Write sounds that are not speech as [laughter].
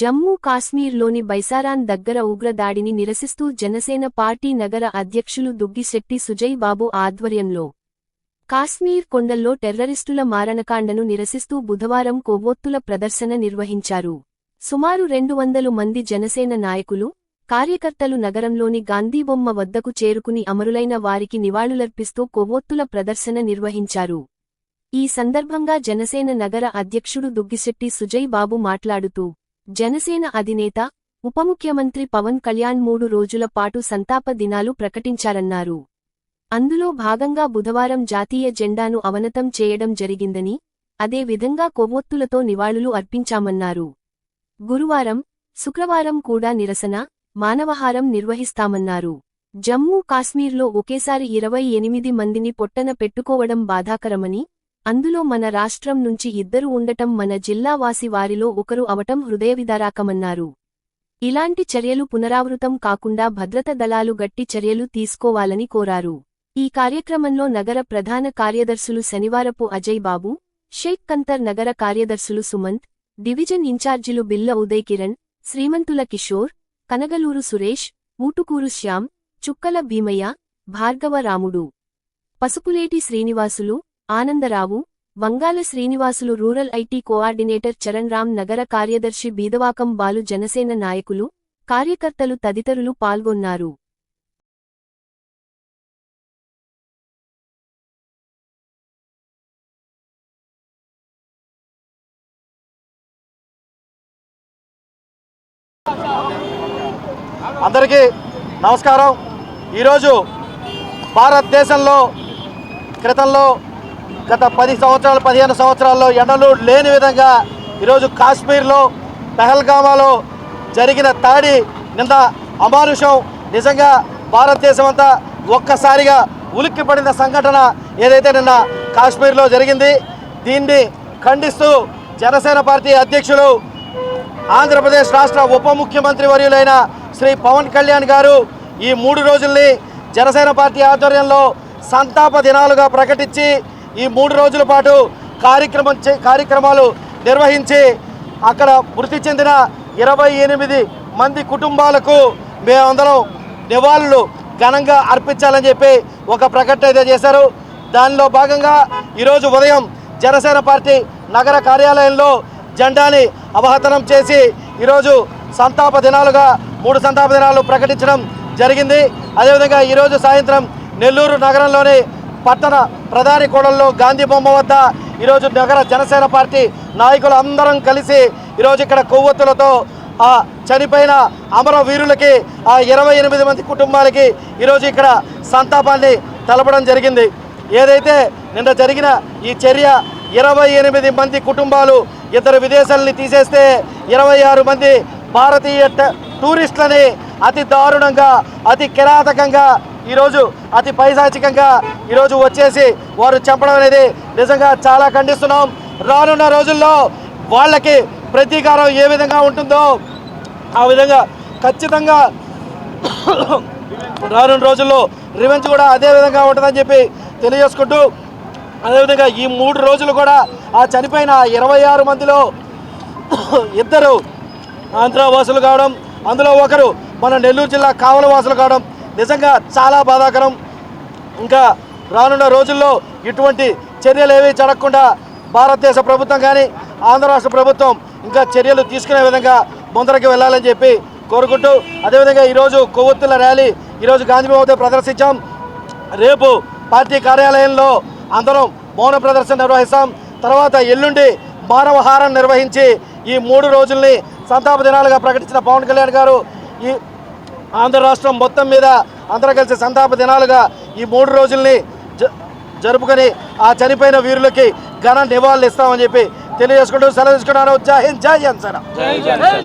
జమ్మూ కాశ్మీర్లోని బైసారాన్ దగ్గర ఉగ్రదాడిని నిరసిస్తూ జనసేన పార్టీ నగర అధ్యక్షులు దుగ్గిశెట్టి సుజయ్ బాబు ఆధ్వర్యంలో కాశ్మీర్ కొండల్లో టెర్రరిస్టుల మారణకాండను నిరసిస్తూ బుధవారం కొవ్వొత్తుల ప్రదర్శన నిర్వహించారు. సుమారు రెండు వందలు మంది జనసేన నాయకులు కార్యకర్తలు నగరంలోని గాంధీబొమ్మ వద్దకు చేరుకుని అమరులైన వారికి నివాళులర్పిస్తూ కొవ్వొత్తుల ప్రదర్శన నిర్వహించారు. ఈ సందర్భంగా జనసేన నగర అధ్యక్షుడు దుగ్గిశెట్టి సుజయ్ బాబు మాట్లాడుతూ జనసేన అధినేత ఉప ముఖ్యమంత్రి పవన్ కళ్యాణ్ మూడు రోజుల పాటు సంతాప దినాలు ప్రకటించారన్నారు. అందులో భాగంగా బుధవారం జాతీయ జెండాను అవనతం చేయడం జరిగిందని అదే విధంగా కొవ్వొత్తులతో నివాళులు అర్పించామన్నారు. గురువారం శుక్రవారం కూడా నిరసన మానవహారం నిర్వహిస్తామన్నారు. జమ్మూ కాశ్మీర్లో ఒకేసారి ఇరవై ఎనిమిది మందిని పొట్టన పెట్టుకోవడం బాధాకరమని అందులో మన రాష్ట్రం నుంచి ఇద్దరు ఉండటం మన జిల్లావాసి వారిలో ఒకరు అవటం హృదయవిదారాకమన్నారు. ఇలాంటి చర్యలు పునరావృతం కాకుండా భద్రత దళాలు గట్టి చర్యలు తీసుకోవాలని కోరారు. ఈ కార్యక్రమంలో నగర ప్రధాన కార్యదర్శులు శనివారపు అజయ్ బాబు షేక్ కంతర్ నగర కార్యదర్శులు సుమంత్ డివిజన్ ఇన్ఛార్జీలు బిల్ల Uday Kiran శ్రీమంతుల Kishore Kanagaluru Suresh Ootukuru Shyam Chukkala Bhimaiah Bhargava Ramudu. Pasupuleti Srinivasulu Anandarao Vangala Srinivasulu rural IT coordinator Charan Ram నగర కార్యదర్శి బీదవాకం బాలు జనసేన నాయకులు కార్యకర్తలు తదితరులు పాల్గొన్నారు. అందరికీ నమస్కారం. ఈరోజు భారతదేశంలో క్రితంలో గత పది సంవత్సరాలు పదిహేను సంవత్సరాల్లో ఎండలు లేని విధంగా ఈరోజు కాశ్మీర్లో పెహల్గామాలో జరిగిన తాడి నింద అమానుషం నిజంగా భారతదేశం అంతా ఒక్కసారిగా ఉలిక్కిపడిన సంఘటన ఏదైతే నిన్న కాశ్మీర్లో జరిగింది దీన్ని ఖండిస్తూ జనసేన పార్టీ అధ్యక్షులు ఆంధ్రప్రదేశ్ రాష్ట్ర ఉప ముఖ్యమంత్రి వర్యులైన శ్రీ పవన్ కళ్యాణ్ గారు ఈ మూడు రోజుల్ని జనసేన పార్టీ ఆధ్వర్యంలో సంతాప దినాలుగా ప్రకటించి ఈ మూడు రోజుల పాటు కార్యక్రమం చే- కార్యక్రమాలు నిర్వహించి అక్కడ మృతి చెందిన ఇరవై ఎనిమిది మంది కుటుంబాలకు మేమందరం నివాళులు ఘనంగా అర్పించాలని చెప్పి ఒక ప్రకటన అయితే చేశారు. దానిలో భాగంగా ఈరోజు ఉదయం జనసేన పార్టీ నగర కార్యాలయంలో జెండాని అవహతనం చేసి ఈరోజు సంతాప దినాలుగా మూడు సంతాప దినాలు ప్రకటించడం జరిగింది. అదేవిధంగా ఈరోజు సాయంత్రం నెల్లూరు నగరంలోని పట్టణ ప్రధాని కోడల్లో గాంధీ బొమ్మ వద్ద ఈరోజు నగర జనసేన పార్టీ నాయకులు అందరం కలిసి ఈరోజు ఇక్కడ కొవ్వొత్తులతో ఆ చనిపోయిన అమరవీరులకి ఆ ఇరవై ఎనిమిది మంది కుటుంబాలకి ఈరోజు ఇక్కడ సంతాపాన్ని తెలపడం జరిగింది. ఏదైతే నిన్న జరిగిన ఈ చర్య ఇరవై ఎనిమిది మంది కుటుంబాలు ఇద్దరు విదేశాలని తీసేస్తే ఇరవై ఆరు మంది భారతీయ టూరిస్టులని అతి దారుణంగా అతి కిరాతకంగా ఈరోజు అతి పైశాచికంగా ఈరోజు వచ్చేసి వారు చంపడం అనేది నిజంగా చాలా ఖండిస్తున్నాం. రానున్న రోజుల్లో వాళ్ళకి ప్రతీకారం ఏ విధంగా ఉంటుందో ఆ విధంగా ఖచ్చితంగా [coughs] రానున్న రోజుల్లో రివెంజ్ కూడా అదే విధంగా ఉంటుందని చెప్పి తెలియజేసుకుంటూ అదేవిధంగా ఈ మూడు రోజులు కూడా ఆ చనిపోయిన ఇరవై ఆరు మందిలో [coughs] ఇద్దరు ఆంధ్రవాసులు కావడం అందులో ఒకరు మన నెల్లూరు జిల్లా కావలవాసులు కావడం నిజంగా చాలా బాధాకరం. ఇంకా రానున్న రోజుల్లో ఇటువంటి చర్యలు ఏవి జరగకుండా భారతదేశ ప్రభుత్వం కానీ ఆంధ్ర రాష్ట్ర ప్రభుత్వం ఇంకా చర్యలు తీసుకునే విధంగా ముందరికి వెళ్ళాలని చెప్పి కోరుకుంటూ అదేవిధంగా ఈరోజు కొవ్వొత్తుల ర్యాలీ ఈరోజు గాంధీ ప్రదర్శించాం. రేపు పార్టీ కార్యాలయంలో అందరం మౌన ప్రదర్శన నిర్వహిస్తాం. తర్వాత ఎల్లుండి మానవహారం నిర్వహించి ఈ మూడు రోజుల్ని సంతాప దినాలుగా ప్రకటించిన పవన్ కళ్యాణ్ గారు ఈ ఆంధ్ర రాష్ట్రం మొత్తం మీద అందరూ కలిసి సంతాప దినాలుగా ఈ మూడు రోజుల్ని జ- జరుపుకొని ఆ చనిపోయిన వీరులకి ఘన నివాళులు ఇస్తామని చెప్పి తెలియజేసుకుంటూ సెలవు తీసుకున్నాను. జై హింద్ జై జన్